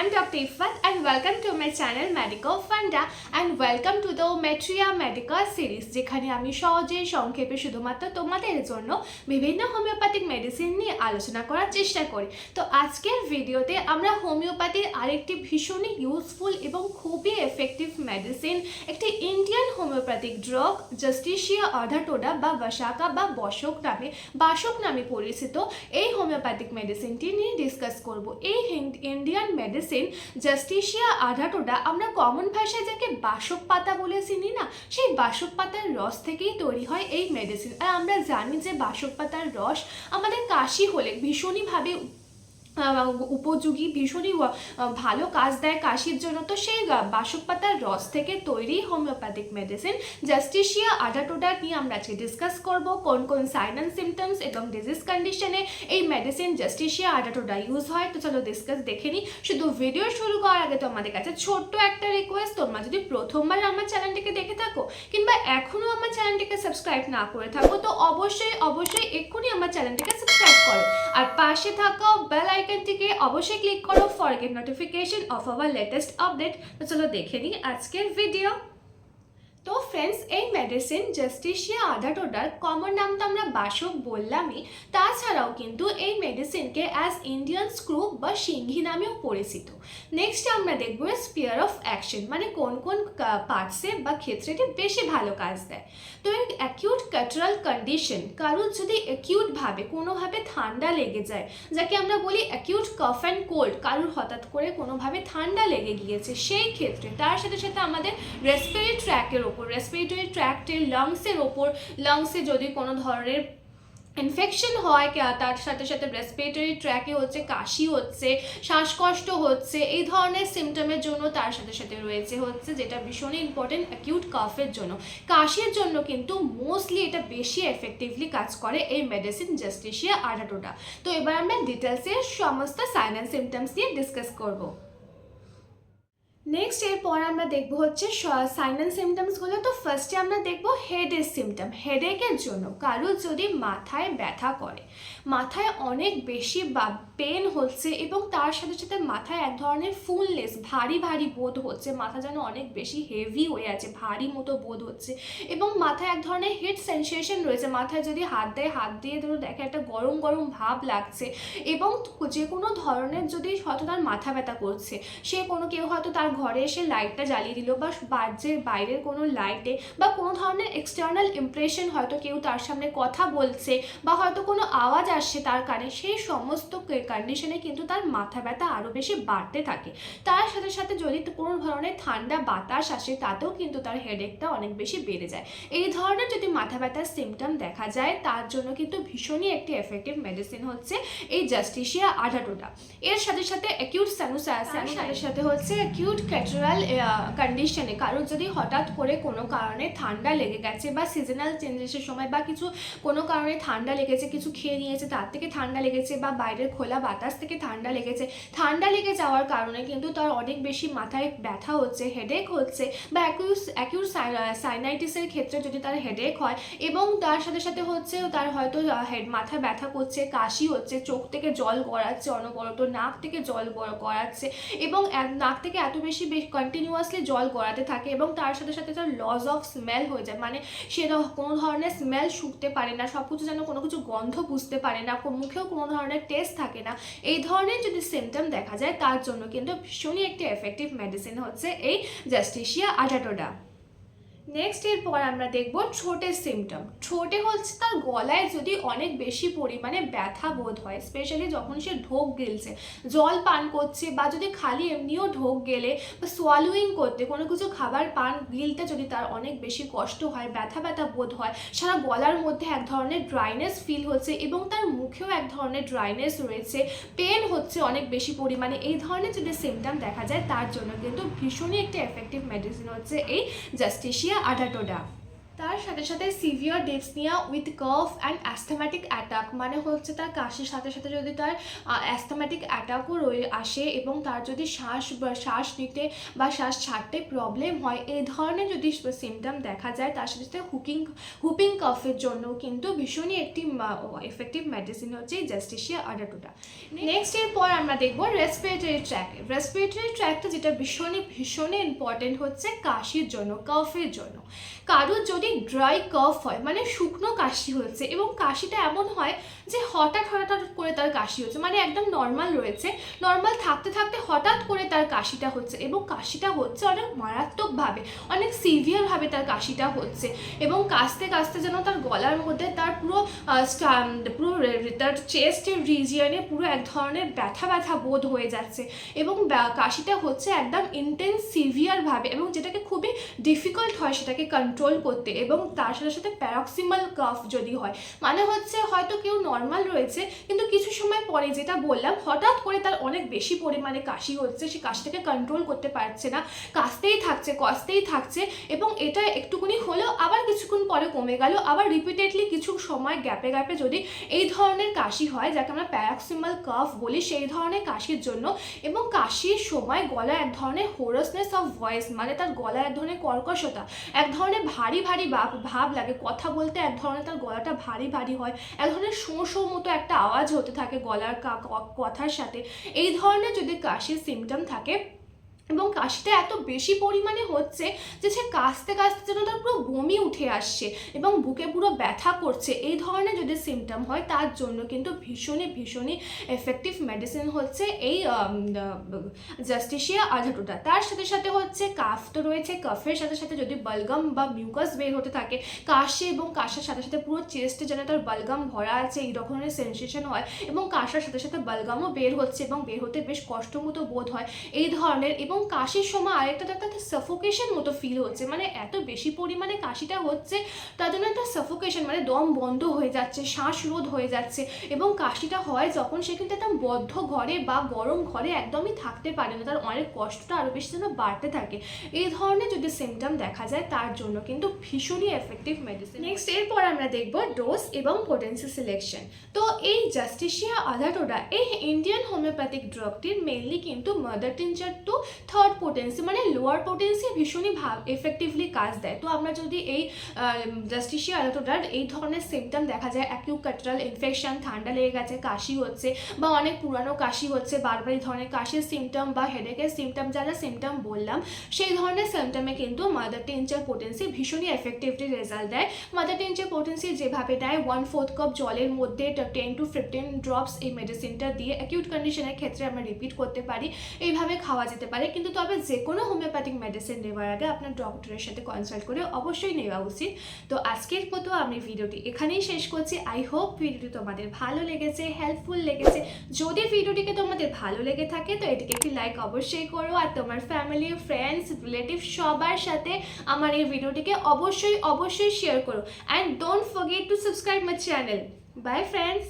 I'm Dr. Ifat and welcome to my channel Medical Funda and welcome to the Metria Medical Series, যেখানে আমি সহজে সংক্ষেপে শুধুমাত্র তোমাদের জন্য বিভিন্ন হোমিওপ্যাথিক মেডিসিন নিয়ে আলোচনা করার চেষ্টা করি তো আজকের ভিডিওতে আমরা হোমিওপ্যাথির আরেকটি ভীষণই ইউজফুল এবং খুবই এফেক্টিভ মেডিসিন একটি Indian homoeopathic drug Justicia adhatoda বা বাসাকা বা বসক নামে বাসক নামে পরিচিত এই হোমিওপ্যাথিক মেডিসিনটি নিয়ে ডিসকাস করব এই ইন্ডিয়ান মেডিসিন জাস্টিশিয়া আধাটোটা আমরা কমন ভাষায় যাকে বাসক পাতা বলে চিনি না, সেই বাসক পাতার রস থেকেই তৈরি হয় এই মেডিসিন আর আমরা জানি যে বাসক পাতার রস আমাদের কাশি হলে ভীষণইভাবে উপযোগী ভীষণই ভালো কাজ দেয় কাশির জন্য। তো সেই বাসক পাতার রস থেকে তৈরি হোমিওপ্যাথিক মেডিসিন জাস্টিসিয়া আডাটোডা নিয়ে আমরা আজকে ডিসকাস করব। কোন কোন সাইন অ্যান্ড সিমটমস এবং ডিজিজ কন্ডিশনে এই মেডিসিন জাস্টিসিয়া আডাটোডা ইউজ হয়। তো চলো ডিসকাস দেখে নিই। শুধু ভিডিও শুরু করার আগে তো আমাদের কাছে ছোট্ট একটা রিকোয়েস্ট তোমরা যদি প্রথমবার আমার চ্যানেলটিকে দেখে থাকো কিংবা এখনও আমার চ্যানেলটিকে সাবস্ক্রাইব না করে থাকো, তো অবশ্যই অবশ্যই এক্ষুনি আমার চ্যানেলটিকে সাবস্ক্রাইব করো। আর পাশে থাকা বেল আইকনটিকে অবশ্যই ক্লিক করো for get notification of our latest update তো চলো দেখে নিই আজকের ভিডিও তো ফ্রেন্ডস এই মেডিসিন জাস্টিশিয়া আধাটোডার কমন নাম তো আমরা বাসক বললামই, তাছাড়াও কিন্তু এই মেডিসিনকে অ্যাজ ইন্ডিয়ান স্ক্রু বা সিংহি নামেও পরিচিত। নেক্সট আমরা দেখব স্পিয়ার অফ অ্যাকশন মানে কোন কোন পার্টসে বা ক্ষেত্রে এটি বেশি ভালো কাজ দেয়। তো এই অ্যাকিউট ক্যাটারাল কন্ডিশন কারোর যদি অ্যাকিউটভাবে কোনোভাবে ঠান্ডা লেগে যায়, যাকে আমরা বলি অ্যাকিউট কফ অ্যান্ড কোল্ড কারোর হঠাৎ করে কোনোভাবে ঠান্ডা লেগে গিয়েছে, সেই ক্ষেত্রে তার সাথে সাথে আমাদের রেসপিরেটরি ট্র্যাকের ওপর রেসপিরেটরি ট্র্যাক্টের লাংসের ওপর লাংসে যদি কোনো ধরনের ইনফেকশন হয় তার সাথে সাথে রেসপিরেটরি ট্র্যাকে হচ্ছে কাশি হচ্ছে, শ্বাসকষ্ট হচ্ছে, এই ধরনের সিমটমের জন্য তার সাথে সাথে রয়েছে হচ্ছে, যেটা ভীষণই ইম্পর্টেন্ট অ্যাকিউট কাফের জন্য। কাশির জন্য কিন্তু মোস্টলি এটা বেশি এফেক্টিভলি কাজ করে এই মেডিসিন জাস্টিসিয়া আডাটোটা তো এবার আমরা ডিটেলসে সমস্ত সাইন অ্যান্ড সিমটমস নিয়ে ডিসকাস করব। নেক্সট এরপর আমরা দেখব হচ্ছে সাইন অ্যান্ড সিমটমসগুলো তো ফার্স্টে আমরা দেখব হেডের সিমটম হেডেকের জন্য কারোর যদি মাথায় ব্যথা করে। মাথায় অনেক বেশি বা পেন হচ্ছে এবং তার সাথে সাথে মাথায় এক ধরনের ফুলনেস ভারী ভারী বোধ হচ্ছে। মাথা যেন অনেক বেশি হেভি হয়ে আছে, ভারী মতো বোধ হচ্ছে এবং মাথায় এক ধরনের হিট সেন্সেশন রয়েছে। মাথায় যদি হাত দেয়, হাত দিয়ে ধরো দেখে একটা গরম গরম ভাব লাগছে এবং যে কোনো ধরনের যদি হয়তো তার মাথা ব্যথা করছে, সে কোনো কেউ হয়তো তার ঘরে এসে লাইটটা জ্বালিয়ে দিল বা বাজে বাইরের কোনো লাইটে বা কোনো ধরনের এক্সটার্নাল ইমপ্রেশন হয়তো কেউ তার সামনে কথা বলছে বা হয়তো কোনো আওয়াজ আসছে তার কানে, সেই সমস্ত কন্ডিশনে কিন্তু তার মাথা ব্যথা আরও বেশি বাড়তে থাকে। তার সাথে সাথে যদি কোনো ধরনের ঠান্ডা বাতাস আসে, তাতেও কিন্তু তার হেডেকটা অনেক বেশি বেড়ে যায়। এই ধরনের যদি মাথা ব্যথার সিমটম দেখা যায়, তার জন্য কিন্তু ভীষণই একটি এফেক্টিভ মেডিসিন হচ্ছে এই জাস্টিসিয়া আধাটোটা এর সাথে সাথে অ্যাকিউট স্যানুসায়াসান সাথে সাথে হচ্ছে অ্যাকিউট ক্যাটারাল কন্ডিশনে কারোর যদি হঠাৎ করে কোনো কারণে ঠান্ডা লেগে গেছে বা সিজনাল চেঞ্জেসের সময় বা কিছু কোনো কারণে ঠান্ডা লেগেছে, কিছু খেয়ে নিয়েছে তার থেকে ঠান্ডা লেগেছে বা বাইরের খোলা বাতাস থেকে ঠান্ডা লেগেছে। ঠান্ডা লেগে যাওয়ার কারণে কিন্তু তার অনেক বেশি মাথায় ব্যথা হচ্ছে হেডেক হচ্ছে বা অ্যাকিউস অ্যাকিউট সাইনাইটিসের ক্ষেত্রে যদি তার হেডেক হয় এবং তার সাথে সাথে হচ্ছে তার হয়তো হেড মাথা ব্যথা করছে, কাশি হচ্ছে, চোখ থেকে জল গড়াচ্ছে, অনবরত নাক থেকে জল গড়- গড়াচ্ছে এবং নাক থেকে এত বেশি কন্টিনিউয়াসলি জল গড়াতে থাকে এবং তার সাথে সাথে তার লস অফ স্মেল হয়ে যায়। মানে সে কোনো ধরনের স্মেল শুকতে পারে না সব কিছু যেন কোনো কিছু গন্ধ বুঝতে পারে না, কো- মুখেও কোনো ধরনের টেস্ট থাকে না। এই ধরনের যদি সিমটম দেখা যায়, তার জন্য কিন্তু ভীষণই একটি এফেক্টিভ মেডিসিন হচ্ছে এই জাস্টিসিয়া আটাটোডা নেক্সট এরপর আমরা দেখব ছোটের সিমটম ছোটে হচ্ছে তার গলায় যদি অনেক বেশি পরিমাণে ব্যথা বোধ হয় স্পেশালি যখন সে ঢোক গেলছে, জল পান করছে বা যদি খালি এমনিও ঢোক গেলে বা সোয়ালুইং করতে কোনো কিছু খাবার পান গিলতে যদি তার অনেক বেশি কষ্ট হয়, ব্যথা ব্যথা বোধ হয়, সারা গলার মধ্যে এক ধরনের ড্রাইনেস ফিল হচ্ছে এবং তার মুখেও এক ধরনের ড্রাইনেস রয়েছে। পেন হচ্ছে অনেক বেশি পরিমাণে, এই ধরনের যদি সিমটম দেখা যায় তার জন্য কিন্তু ভীষণই একটি এফেক্টিভ মেডিসিন হচ্ছে এই জাস্টিশিয়া আডাটোডা তার সাথে সাথে severe dyspnoea with cough and asthmatic attack মানে হচ্ছে তার কাশির সাথে সাথে যদি তার অ্যাস্থেম্যাটিক অ্যাটাকও রয়ে আসে এবং তার যদি শ্বাস শ্বাস নিতে বা শ্বাস ছাড়তে প্রবলেম হয় এই ধরনের যদি সিমটম দেখা যায়, তার সাথে সাথে হুকিং, হুপিং কফের জন্য কিন্তু ভীষণই একটি এফেক্টিভ মেডিসিন হচ্ছে জাস্টিসিয়া আডাটুটা নেক্সট এর পর আমরা দেখব রেসপিরেটরি ট্র্যাক রেসপিরেটরি ট্র্যাকটা যেটা ভীষণই ভীষণই ইম্পর্টেন্ট হচ্ছে কাশির জন্য কফের জন্য। কারোর যদি ড্রাই কফ হয় মানে শুকনো কাশি হচ্ছে এবং কাশিটা এমন হয় যে হঠাৎ হঠাৎ করে তার কাশি হচ্ছে মানে একদম নর্মাল রয়েছে নর্মাল থাকতে থাকতে হঠাৎ করে তার কাশিটা হচ্ছে এবং কাশিটা হচ্ছে অনেক মারাত্মকভাবে, অনেক সিভিয়ারভাবে তার কাশিটা হচ্ছে এবং কাশতে কাশতে যেন তার গলার মধ্যে তার পুরো পুরো তার চেস্টের রিজিয়নে পুরো এক ধরনের ব্যথা ব্যথা বোধ হয়ে যাচ্ছে এবং কাশিটা হচ্ছে একদম ইন্টেন্স সিভিয়ারভাবে এবং যেটাকে খুবই ডিফিকাল্ট হয় সেটাকে কন্ট্রোল করতে এবং তার সাথে সাথে প্যারক্সিমাল কাফ যদি হয় মানে হচ্ছে হয়তো কেউ নর্মাল রয়েছে, কিন্তু কিছু সময় পরে যেটা বললাম, হঠাৎ করে তার অনেক বেশি পরিমাণে কাশি হচ্ছে, সে কাশিটাকে কন্ট্রোল করতে পারছে না, কাশতেই থাকছে, কষতেই থাকছে এবং এটা একটুকুনি হলেও আবার কিছুক্ষণ পরে কমে গেল, আবার রিপিটেডলি কিছু সময় গ্যাপে গ্যাপে যদি এই ধরনের কাশি হয়, যাকে আমরা প্যারাক্সিমাল কাফ বলি, সেই ধরনের কাশির জন্য এবং কাশির সময় গলা এক ধরনের হোরাসনেস অফ ভয়েস মানে তার গলা এক ধরনের কর্কশতা, এক ধরনের ভারী ভারী ভাব ভাব লাগে। কথা বলতে এক ধরনের তার গলাটা ভারী ভারী হয়, এক ধরনের শোঁ শোঁ মতো একটা আওয়াজ হতে থাকে গলার কথার সাথে। এই ধরনের যদি কাশির সিমটম থাকে এবং কাশিটা এত বেশি পরিমাণে হচ্ছে যে সে কাশতে কাশতে যেন তার পুরো বমি উঠে আসছে এবং বুকে পুরো ব্যথা করছে। এই ধরনের যদি সিমটম হয়, তার জন্য কিন্তু ভীষণই ভীষণই এফেক্টিভ মেডিসিন হচ্ছে এই জাস্টিসিয়া আধাটুটা তার সাথে সাথে হচ্ছে কাফ তো রয়েছে, কাফের সাথে সাথে যদি বলগাম বা মিউকাস বের হতে থাকে, কাশে এবং কাশার সাথে সাথে পুরো চেস্টে যেন তার বলগাম ভরা আছে, এই রকমের সেন্সেশন হয় এবং কাশার সাথে সাথে বলগামও বের হচ্ছে এবং বের হতে বেশ কষ্ট মতো বোধ হয়। এই ধরনের এবং কাশির সময় আরেকটা তো একটা সাফোকেশন মতো ফিল হচ্ছে। মানে এত বেশি পরিমাণে কাশিটা হচ্ছে, তার জন্য একটা সাফোকেশন মানে দম বন্ধ হয়ে যাচ্ছে শ্বাসরোধ হয়ে যাচ্ছে এবং কাশিটা হয় যখন সে কিন্তু একটা বদ্ধ ঘরে বা গরম ঘরে একদমই থাকতে পারে না। তার অনেক কষ্টটা আরও বেশি যেন বাড়তে থাকে। এই ধরনের যদি সিমটম দেখা যায়, তার জন্য কিন্তু ভীষণই এফেক্টিভ মেডিসিন নেক্সট এরপর আমরা দেখব ডোজ এবং পোটেন্সি সিলেকশন তো এই জাস্টিসিয়া আধাটোডা এই ইন্ডিয়ান হোমিওপ্যাথিক ড্রাগটির মেনলি কিন্তু mother tincture to third potency মানে লোয়ার পোটেন্সি ভীষণই ভাব এফেক্টিভলি কাজ দেয়। তো আমরা যদি এই জাস্টিসিয়া আধাটোডার এই ধরনের সিমটম দেখা যায় অ্যাকিউ ক্যাটারাল ইনফেকশন ঠান্ডা লেগে গেছে, কাশি হচ্ছে, বা অনেক পুরানো কাশি হচ্ছে, বারবার এই ধরনের কাশির সিমটম বা হেডেকের সিমটম যারা সিমটম বললাম, সেই ধরনের সিমটমে কিন্তু মাদার টিনচার পোটেন্সি ভীষণই এফেক্টিভলি রেজাল্ট দেয়। মাদার টিনচার পোটেন্সি যেভাবে দেয় ওয়ান ফোর্থ কাপ জলের মধ্যে টেন টু ফিফটিন ড্রপস এই মেডিসিনটা দিয়ে অ্যাকিউট কন্ডিশনের ক্ষেত্রে আমরা রিপিট করতে পারি। এইভাবে খাওয়া যেতে পারে কিন্তু তবে যে কোনো হোমিওপ্যাথিক মেডিসিন নেওয়ার আগে আপনার ডক্টরের সাথে কনসাল্ট করে অবশ্যই নেওয়া উচিত। তো আজকের মতো আমি ভিডিওটি এখানেই শেষ করছি। আই হোপ ভিডিওটি তোমাদের ভালো লেগেছে হেল্পফুল লেগেছে। যদি ভিডিওটিকে তোমাদের ভালো লেগে থাকে, তো এটিকে একটি লাইক অবশ্যই করো। আর তোমার ফ্যামিলি ফ্রেন্ডস রিলেটিভ সবার সাথে আমার এই ভিডিওটিকে অবশ্যই অবশ্যই শেয়ার করো। And don't forget to subscribe my channel bye friends